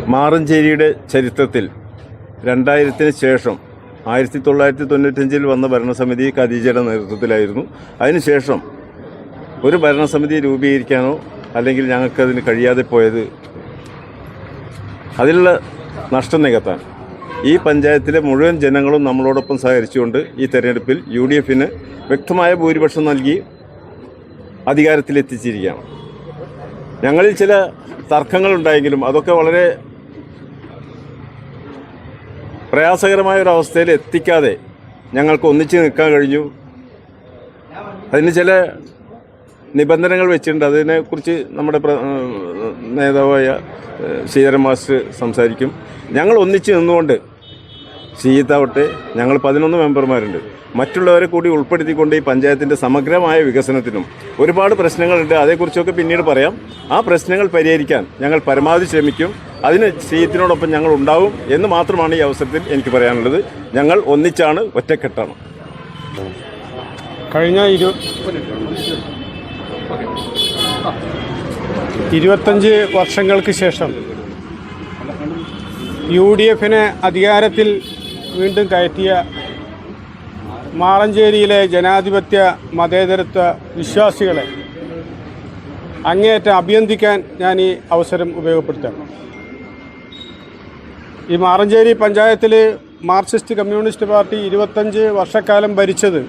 മാറഞ്ചേരിയുടെ ചരിത്രത്തിൽ രണ്ടായിരത്തിന് ശേഷം ആയിരത്തി തൊള്ളായിരത്തി തൊണ്ണൂറ്റഞ്ചിൽ വന്ന ഭരണസമിതി ഖദീജയുടെ നേതൃത്വത്തിലായിരുന്നു. അതിനുശേഷം ഒരു ഭരണസമിതി രൂപീകരിക്കാനോ അല്ലെങ്കിൽ ഞങ്ങൾക്കതിന് കഴിയാതെ പോയത് അതിലുള്ള നഷ്ടം നികത്താൻ. ഈ പഞ്ചായത്തിലെ മുഴുവൻ ജനങ്ങളും നമ്മളോടൊപ്പം സഹകരിച്ചുകൊണ്ട് ഈ തെരഞ്ഞെടുപ്പിൽ യു ഡി എഫിന് വ്യക്തമായ ഭൂരിപക്ഷം നൽകി അധികാരത്തിലെത്തിച്ചിരിക്കുകയാണ്. ഞങ്ങളിൽ ചില തർക്കങ്ങളുണ്ടായെങ്കിലും അതൊക്കെ വളരെ പ്രയാസകരമായ ഒരു അവസ്ഥയിൽ എത്തിക്കാതെ ഞങ്ങൾക്ക് ഒന്നിച്ച് നിൽക്കാൻ കഴിഞ്ഞു. അതിന് ചില നിബന്ധനകൾ വെച്ചിട്ടുണ്ട്. അതിനെക്കുറിച്ച് നമ്മുടെ നേതാവായ ശ്രീധരൻ മാസ്റ്റർ സംസാരിക്കും. ഞങ്ങൾ ഒന്നിച്ച് നിന്നുകൊണ്ട് ശ്രീജിത്താവട്ടെ ഞങ്ങൾ പതിനൊന്ന് മെമ്പർമാരുണ്ട്. മറ്റുള്ളവരെ കൂടി ഉൾപ്പെടുത്തിക്കൊണ്ട് ഈ പഞ്ചായത്തിന്റെ സമഗ്രമായ വികസനത്തിനും ഒരുപാട് പ്രശ്നങ്ങളുണ്ട്. അതേക്കുറിച്ചൊക്കെ പിന്നീട് പറയാം. ആ പ്രശ്നങ്ങൾ പരിഹരിക്കാൻ ഞങ്ങൾ പരമാവധി ശ്രമിക്കും. അതിന് ശ്രീജിത്തിനോടൊപ്പം ഞങ്ങൾ ഉണ്ടാവും എന്ന് മാത്രമാണ് ഈ അവസരത്തിൽ എനിക്ക് പറയാനുള്ളത്. ഞങ്ങൾ ഒന്നിച്ചാണ് ഒറ്റക്കെട്ടാണ്. കഴിഞ്ഞ ഇരു ഇരുപത്തഞ്ച് വർഷങ്ങൾക്ക് ശേഷം യു ഡി എഫിനെ അധികാരത്തിൽ വീണ്ടും കയറ്റിയ മാറഞ്ചേരിയിലെ ജനാധിപത്യ മതേതരത്വ വിശ്വാസികളെ അങ്ങേയറ്റം അഭിനന്ദിക്കാൻ ഞാൻ ഈ അവസരം ഉപയോഗപ്പെടുത്താം ഈ മാറഞ്ചേരി പഞ്ചായത്തിൽ മാർക്സിസ്റ്റ് കമ്മ്യൂണിസ്റ്റ് പാർട്ടി ഇരുപത്തഞ്ച് വർഷക്കാലം ഭരിച്ചത്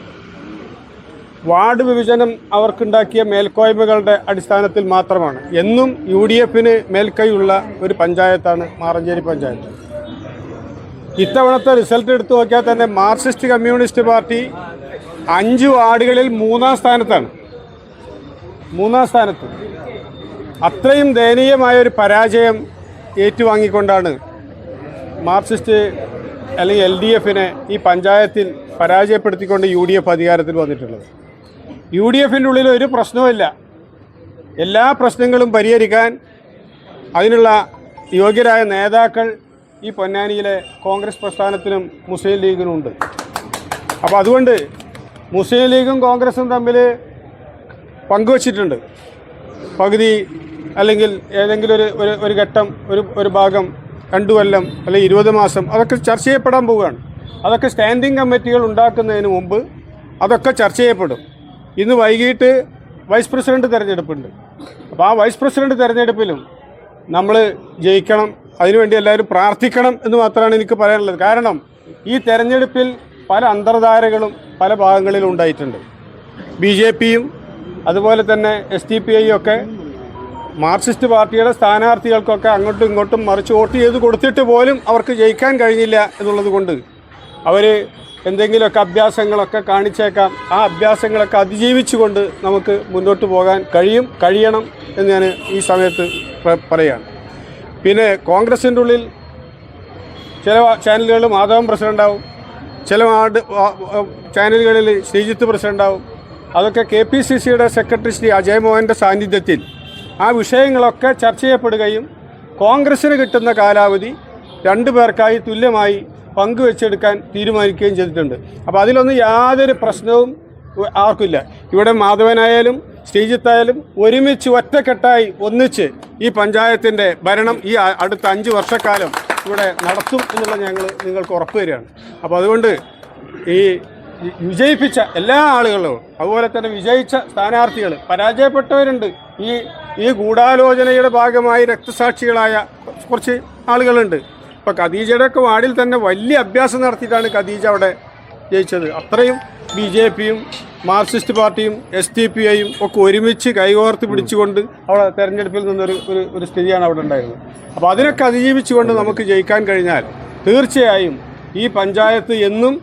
വാർഡ് വിഭജനം അവർക്കുണ്ടാക്കിയ മേൽക്കോയ്മകളുടെ അടിസ്ഥാനത്തിൽ മാത്രമാണ്. എന്നും യു ഡി എഫിന് മേൽക്കൈയുള്ള ഒരു പഞ്ചായത്താണ് മാറഞ്ചേരി പഞ്ചായത്ത്. ഇത്തവണത്തെ റിസൾട്ട് എടുത്തു നോക്കിയാൽ തന്നെ മാർക്സിസ്റ്റ് കമ്മ്യൂണിസ്റ്റ് പാർട്ടി അഞ്ച് വാർഡുകളിൽ മൂന്നാം സ്ഥാനത്താണ്. മൂന്നാം സ്ഥാനത്ത്. അത്രയും ദയനീയമായ ഒരു പരാജയം ഏറ്റുവാങ്ങിക്കൊണ്ടാണ് മാർക്സിസ്റ്റ് അല്ലെങ്കിൽ എൽ ഡി എഫിനെ ഈ പഞ്ചായത്തിൽ പരാജയപ്പെടുത്തിക്കൊണ്ട് യു ഡി എഫ് അധികാരത്തിൽ വന്നിട്ടുള്ളത്. യു ഡി എഫിന്റെ ഉള്ളിൽ ഒരു പ്രശ്നവുമില്ല എല്ലാ പ്രശ്നങ്ങളും പരിഹരിക്കാൻ അതിനുള്ള യോഗ്യരായ നേതാക്കൾ ഈ പൊന്നാനിയിലെ കോൺഗ്രസ് പ്രസ്ഥാനത്തിനും മുസ്ലിം ലീഗിനും ഉണ്ട്. അപ്പോൾ അതുകൊണ്ട് മുസ്ലിം ലീഗും കോൺഗ്രസും തമ്മിൽ പങ്കുവച്ചിട്ടുണ്ട്. പകുതി അല്ലെങ്കിൽ ഏതെങ്കിലും ഒരു ഒരു ഒരു ഘട്ടം ഒരു ഒരു ഭാഗം രണ്ടു കൊല്ലം അല്ലെങ്കിൽ ഇരുപത് മാസം അതൊക്കെ ചർച്ച ചെയ്യപ്പെടാൻ പോവുകയാണ്. അതൊക്കെ സ്റ്റാൻഡിംഗ് കമ്മിറ്റികൾ ഉണ്ടാക്കുന്നതിന് മുമ്പ് അതൊക്കെ ചർച്ച ചെയ്യപ്പെടും. ഇന്ന് വൈകിട്ട് വൈസ് പ്രസിഡന്റ് തിരഞ്ഞെടുപ്പുണ്ട്. അപ്പോൾ ആ വൈസ് പ്രസിഡന്റ് തിരഞ്ഞെടുപ്പിലും നമ്മൾ ജയിക്കണം അതിനുവേണ്ടി എല്ലാവരും പ്രാർത്ഥിക്കണം എന്ന് മാത്രമാണ് എനിക്ക് പറയാനുള്ളത്. കാരണം ഈ തെരഞ്ഞെടുപ്പിൽ പല അന്തർധാരകളും പല ഭാഗങ്ങളിലും ഉണ്ടായിട്ടുണ്ട്. ബി ജെ പിയും അതുപോലെ തന്നെ എസ് ഡി പി ഐ ഒക്കെ മാർക്സിസ്റ്റ് പാർട്ടിയുടെ സ്ഥാനാർത്ഥികൾക്കൊക്കെ അങ്ങോട്ടും ഇങ്ങോട്ടും മറിച്ച് വോട്ട് ചെയ്ത് കൊടുത്തിട്ട് പോലും അവർക്ക് ജയിക്കാൻ കഴിഞ്ഞില്ല എന്നുള്ളത് കൊണ്ട് അവർ എന്തെങ്കിലുമൊക്കെ അഭ്യാസങ്ങളൊക്കെ കാണിച്ചേക്കാം. ആ അഭ്യാസങ്ങളൊക്കെ അതിജീവിച്ചുകൊണ്ട് നമുക്ക് മുന്നോട്ട് പോകാൻ കഴിയും കഴിയണം എന്ന് ഞാൻ ഈ സമയത്ത് പറയുകയാണ്. പിന്നെ കോൺഗ്രസിന്റെ ഉള്ളിൽ ചില ചാനലുകളിൽ മാധവൻ പ്രസിഡന്റാവും ചില ചാനലുകളിൽ ശ്രീജിത്ത് പ്രസിഡന്റാവും അതൊക്കെ കെ പി സി സിയുടെ സെക്രട്ടറി ശ്രീ അജയ്മോഹന്റെ സാന്നിധ്യത്തിൽ. ആ വിഷയങ്ങളൊക്കെ ചർച്ച ചെയ്യപ്പെടുകയും കോൺഗ്രസ്സിന് കിട്ടുന്ന കാലാവധി രണ്ടു പേർക്കായി തുല്യമായി പങ്കുവെച്ചെടുക്കാൻ തീരുമാനിക്കുകയും ചെയ്തിട്ടുണ്ട്. അപ്പോൾ അതിലൊന്നും യാതൊരു പ്രശ്നവും ആർക്കില്ല. ഇവിടെ മാധവനായാലും ശ്രീജിത്തായാലും ഒരുമിച്ച് ഒറ്റക്കെട്ടായി ഒന്നിച്ച് ഈ പഞ്ചായത്തിന്റെ ഭരണം ഈ അടുത്ത അഞ്ച് വർഷക്കാലം ഇവിടെ നടത്തും എന്നുള്ള ഞങ്ങൾ നിങ്ങൾക്ക് ഉറപ്പ് തരികയാണ്. അപ്പോൾ അതുകൊണ്ട് ഈ വിജയിപ്പിച്ച എല്ലാ ആളുകളും അതുപോലെ തന്നെ വിജയിച്ച സ്ഥാനാർത്ഥികൾ പരാജയപ്പെട്ടവരുണ്ട്. ഈ ഈ ഗൂഢാലോചനയുടെ ഭാഗമായി രക്തസാക്ഷികളായ കുറച്ച് ആളുകളുണ്ട്. ഇപ്പോൾ ഖദീജയുടെ ഒക്കെ വാർഡിൽ തന്നെ വലിയ അഭ്യാസം നടത്തിയിട്ടാണ് ഖദീജ അവിടെ ജയിച്ചത്. അത്രയും ബി ജെ പിയും മാർക്സിസ്റ്റ് പാർട്ടിയും എസ് ഡി പി ഐയും ഒക്കെ ഒരുമിച്ച് കൈകോർത്ത് പിടിച്ചുകൊണ്ട് അവിടെ തെരഞ്ഞെടുപ്പിൽ നിന്നൊരു ഒരു ഒരു സ്ഥിതിയാണ് അവിടെ ഉണ്ടായിരുന്നത്. അപ്പോൾ അതിനൊക്കെ അതിജീവിച്ചുകൊണ്ട് നമുക്ക് ജയിക്കാൻ കഴിഞ്ഞാൽ തീർച്ചയായും ഈ പഞ്ചായത്ത് എന്നും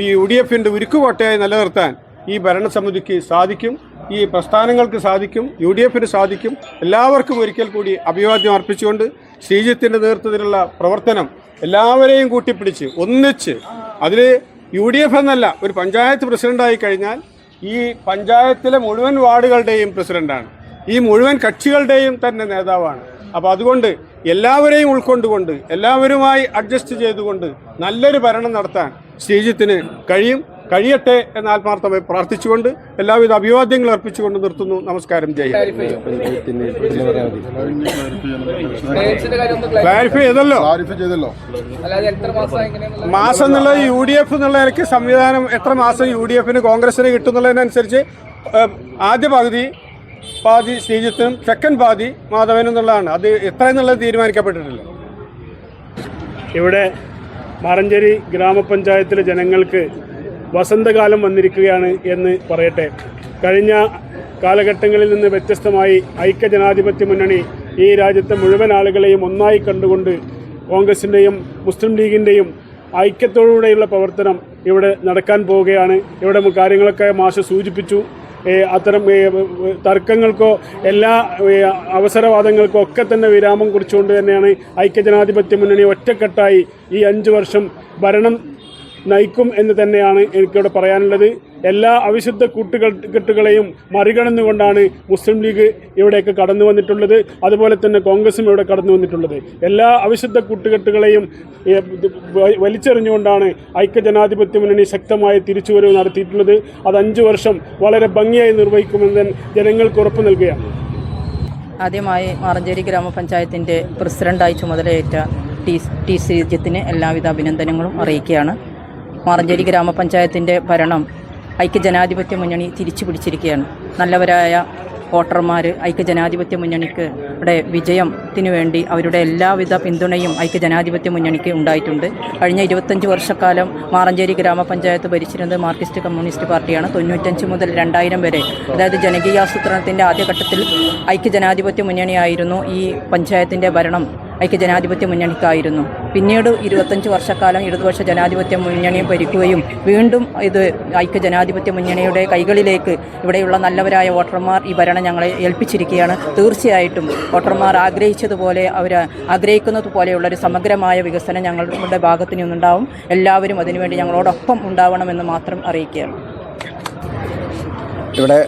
ഈ യു ഡി എഫിന്റെ ഉരുക്കുകോട്ടയായി നിലനിർത്താൻ ഈ ഭരണസമിതിക്ക് സാധിക്കും ഈ പ്രസ്ഥാനങ്ങൾക്ക് സാധിക്കും യു ഡി എഫിന് സാധിക്കും. എല്ലാവർക്കും ഒരിക്കൽ കൂടി അഭിവാദ്യം അർപ്പിച്ചുകൊണ്ട് ശ്രീജിത്തിന്റെ നേതൃത്വത്തിലുള്ള പ്രവർത്തനം എല്ലാവരെയും കൂട്ടിപ്പിടിച്ച് ഒന്നിച്ച് അതിൽ യു ഡി എഫ് എന്നല്ല ഒരു പഞ്ചായത്ത് പ്രസിഡന്റായി കഴിഞ്ഞാൽ ഈ പഞ്ചായത്തിലെ മുഴുവൻ വാർഡുകളുടെയും പ്രസിഡന്റാണ്. ഈ മുഴുവൻ കക്ഷികളുടെയും തന്നെ നേതാവാണ്. അപ്പോൾ അതുകൊണ്ട് എല്ലാവരെയും ഉൾക്കൊണ്ടുകൊണ്ട് എല്ലാവരുമായി അഡ്ജസ്റ്റ് ചെയ്തുകൊണ്ട് നല്ലൊരു ഭരണം നടത്താൻ ശ്രീജിത്തിന് കഴിയും. കഴിയട്ടെ എന്ന് ആത്മാർത്ഥമായി പ്രാർത്ഥിച്ചുകൊണ്ട് എല്ലാവിധ അഭിവാദ്യങ്ങൾ അർപ്പിച്ചുകൊണ്ട് നിർത്തുന്നു. നമസ്കാരം. ജയ് ക്ലാരിഫൈ ചെയ്തല്ലോ. ക്ലാരിഫൈ ചെയ്തല്ലോ. അല്ലാതെ എത്ര മാസം എന്നുള്ള യു ഡി എഫ് എന്നുള്ള നിലയ്ക്ക് സംവിധാനം എത്ര മാസം യു ഡി എഫിന് കോൺഗ്രസിന് കിട്ടുന്നുള്ളതിനനുസരിച്ച് ആദ്യ പകുതി പാതി ശ്രീജിത്തിനും സെക്കൻഡ് പാതി മാധവനും എന്നുള്ളതാണ്. അത് എത്ര എന്നുള്ളത് തീരുമാനിക്കപ്പെട്ടിട്ടില്ല. ഇവിടെ മറഞ്ചേരി ഗ്രാമപഞ്ചായത്തിലെ ജനങ്ങൾക്ക് വസന്തകാലം വന്നിരിക്കുകയാണ് എന്ന് പറയട്ടെ. കഴിഞ്ഞ കാലഘട്ടങ്ങളിൽ നിന്ന് വ്യത്യസ്തമായി ഐക്യജനാധിപത്യ മുന്നണി ഈ രാജ്യത്തെ മുഴുവൻ ആളുകളെയും ഒന്നായി കണ്ടുകൊണ്ട് കോൺഗ്രസിന്റെയും മുസ്ലിം ലീഗിന്റെയും ഐക്യത്തോടുകൂടെയുള്ള പ്രവർത്തനം ഇവിടെ നടക്കാൻ പോവുകയാണ്. ഇവിടെ കാര്യങ്ങളൊക്കെ മാഷ് സൂചിപ്പിച്ചു. അത്തരം തർക്കങ്ങൾക്കോ എല്ലാ അവസരവാദങ്ങൾക്കോ ഒക്കെ തന്നെ വിരാമം കുറിച്ചുകൊണ്ട് തന്നെയാണ് ഐക്യജനാധിപത്യ മുന്നണി ഒറ്റക്കെട്ടായി ഈ അഞ്ച് വർഷം ഭരണം നയിക്കും എന്ന് തന്നെയാണ് എനിക്കിവിടെ പറയാനുള്ളത്. എല്ലാ അവിശുദ്ധ കൂട്ടുകെട്ടുകളെയും മറികടന്നുകൊണ്ടാണ് മുസ്ലിം ലീഗ് ഇവിടെയൊക്കെ കടന്നു വന്നിട്ടുള്ളത്. അതുപോലെ തന്നെ കോൺഗ്രസും ഇവിടെ കടന്നു വന്നിട്ടുള്ളത്. എല്ലാ അവിശുദ്ധ കൂട്ടുകെട്ടുകളെയും വലിച്ചെറിഞ്ഞുകൊണ്ടാണ് ഐക്യജനാധിപത്യ മുന്നണി ശക്തമായ തിരിച്ചുവരവ് നടത്തിയിട്ടുള്ളത്. അത് അഞ്ചു വർഷം വളരെ ഭംഗിയായി നിർവഹിക്കുമെന്ന് ജനങ്ങൾക്ക് ഉറപ്പ് നൽകുകയാണ്. ആദ്യമായി മാറഞ്ചേരി ഗ്രാമപഞ്ചായത്തിന്റെ പ്രസിഡന്റായി ചുമതലയേറ്റ ടി ടി ശ്രീജിത്തിന് എല്ലാവിധ അഭിനന്ദനങ്ങളും അറിയിക്കുകയാണ്. മാറഞ്ചേരി ഗ്രാമപഞ്ചായത്തിന്റെ ഭരണം ഐക്യജനാധിപത്യ മുന്നണി തിരിച്ചു പിടിച്ചിരിക്കുകയാണ്. നല്ലവരായ വോട്ടർമാർ ഐക്യജനാധിപത്യ മുന്നണിക്ക് ഇവിടെ വിജയത്തിന് വേണ്ടി അവരുടെ എല്ലാവിധ പിന്തുണയും ഐക്യജനാധിപത്യ മുന്നണിക്ക് ഉണ്ടായിട്ടുണ്ട്. കഴിഞ്ഞ ഇരുപത്തഞ്ച് വർഷക്കാലം മാറഞ്ചേരി ഗ്രാമപഞ്ചായത്ത് ഭരിച്ചിരുന്നത് മാർക്സിസ്റ്റ് കമ്മ്യൂണിസ്റ്റ് പാർട്ടിയാണ്. തൊണ്ണൂറ്റഞ്ച് മുതൽ രണ്ടായിരം വരെ അതായത് ജനകീയാസൂത്രണത്തിന്റെ ആദ്യഘട്ടത്തിൽ ഐക്യജനാധിപത്യ മുന്നണിയായിരുന്നു ഈ പഞ്ചായത്തിന്റെ ഭരണം. ഐക്യജനാധിപത്യ മുന്നണിക്കായിരുന്നു. പിന്നീട് ഇരുപത്തഞ്ച് വർഷക്കാലം ഇടതുപക്ഷ ജനാധിപത്യ മുന്നണി ഭരിക്കുകയും വീണ്ടും ഇത് ഐക്യജനാധിപത്യ മുന്നണിയുടെ കൈകളിലേക്ക് ഇവിടെയുള്ള നല്ലവരായ വോട്ടർമാർ ഈ ഭരണം ഞങ്ങളെ ഏൽപ്പിച്ചിരിക്കുകയാണ്. തീർച്ചയായിട്ടും വോട്ടർമാർ ആഗ്രഹിച്ചതുപോലെ അവർ ആഗ്രഹിക്കുന്നത് പോലെയുള്ള ഒരു സമഗ്രമായ വികസനം ഞങ്ങളുടെ ഭാഗത്തു നിന്നുണ്ടാവും എല്ലാവരും അതിനുവേണ്ടി ഞങ്ങളോടൊപ്പം ഉണ്ടാവണമെന്ന് മാത്രം അറിയിക്കുകയാണ്. ഇവിടെ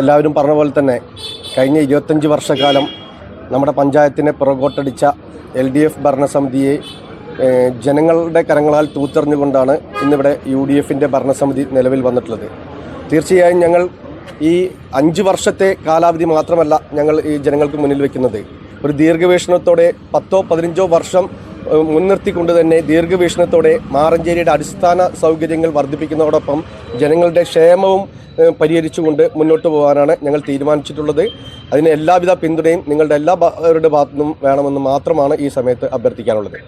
എല്ലാവരും പറഞ്ഞ പോലെ തന്നെ കഴിഞ്ഞ ഇരുപത്തഞ്ച് വർഷക്കാലം നമ്മുടെ പഞ്ചായത്തിനെ പുറകോട്ടടിച്ച എൽ ഡി എഫ് ഭരണസമിതിയെ ജനങ്ങളുടെ കരങ്ങളാൽ തൂത്തെറിഞ്ഞുകൊണ്ടാണ് ഇന്നിവിടെ യു ഡി എഫിന്റെ ഭരണസമിതി നിലവിൽ വന്നിട്ടുള്ളത്. തീർച്ചയായും ഞങ്ങൾ ഈ അഞ്ച് വർഷത്തെ കാലാവധി മാത്രമല്ല ഞങ്ങൾ ഈ ജനങ്ങൾക്ക് മുന്നിൽ വയ്ക്കുന്നത് ഒരു ദീർഘവീക്ഷണത്തോടെ പത്തോ പതിനഞ്ചോ വർഷം മുൻനിർത്തിക്കൊണ്ട് തന്നെ ദീർഘവീക്ഷണത്തോടെ മാറഞ്ചേരിയുടെ അടിസ്ഥാന സൗകര്യങ്ങൾ വർദ്ധിപ്പിക്കുന്നതോടൊപ്പം ജനങ്ങളുടെ ക്ഷേമവും പരിഹരിച്ചുകൊണ്ട് മുന്നോട്ട് പോകാനാണ് ഞങ്ങൾ തീരുമാനിച്ചിട്ടുള്ളത്. അതിന് എല്ലാവിധ പിന്തുണയും നിങ്ങളുടെ എല്ലാവരുടെ ഭാഗത്തു നിന്നും വേണമെന്ന് മാത്രമാണ് ഈ സമയത്ത് അഭ്യർത്ഥിക്കാനുള്ളത്.